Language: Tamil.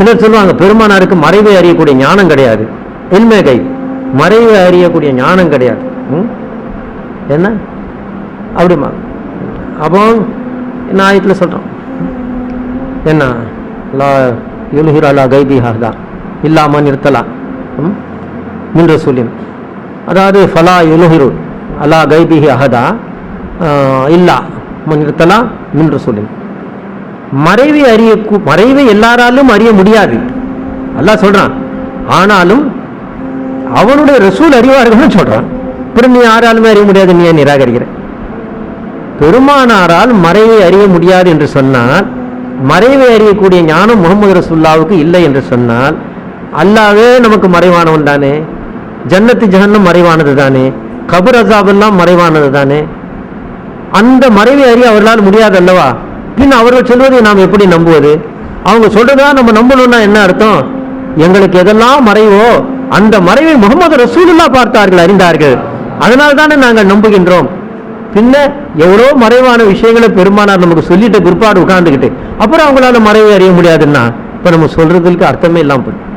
சிலர் சொல்லுவாங்க பெருமானாருக்கு மறைவை அறியக்கூடிய ஞானம் கிடையாது. இல்மே கை மறைவை அறியக்கூடிய ஞானம் கிடையாது. ம்? என்ன? அப்படிமா. அப்போ என்ன ஆயத்தில் சொல்கிறோம் என்ன? லா யுலுஹிர் அலா இல்லாமல் நிறுத்தலாம். ம்? மின் அதாவது ஃபலா யுலுஹிரு அலா கைபிஹி அஹதா. இல்லா. நிறுத்தலாம். மின் ரசூலின். மறைவை அறிய மறைவை எல்லாராலும் அறிய முடியாது. அல்லா சொல்றான் ஆனாலும் அவனுடைய ரசூல் அறிவார்கள்னு சொல்றான். அப்புறம் நீ யாராலுமே அறிய முடியாது நீ ஏன் நிராகரிக்கிற? பெருமானாரால் மறைவை அறிய முடியாது என்று சொன்னால் மறைவை அறியக்கூடிய ஞானம் முகமது ரசுல்லாவுக்கு இல்லை என்று சொன்னால் அல்லாவே நமக்கு மறைவானவன் தானே. ஜன்னத்து ஜஹன்னம் மறைவானது தானே. கபு அசாபெல்லாம் மறைவானது தானே. அந்த மறைவை அறிய அவர்களால் முடியாது அல்லவா? பின் அவர்கள் சொல்வதை நாம் எப்படி நம்புவது? அவங்க சொல்றதா நம்ம நம்பணும்னா என்ன அர்த்தம்? எங்களுக்கு எதெல்லாம் மறைவோ அந்த மறைவை முகமது ரசூலுல்லா பார்த்தார்கள் அறிந்தார்கள். அதனால் தானே நாங்கள் நம்புகின்றோம். பின்ன எவ்வளோ மறைவான விஷயங்களை பெருமானார் நமக்கு சொல்லிட்டு பிற்பாடு உட்கார்ந்துக்கிட்டு அப்புறம் அவங்களால மறைவை அறிய முடியாதுன்னா இப்போ நம்ம சொல்றதுக்கு அர்த்தமே இல்லாமல் போயிடும்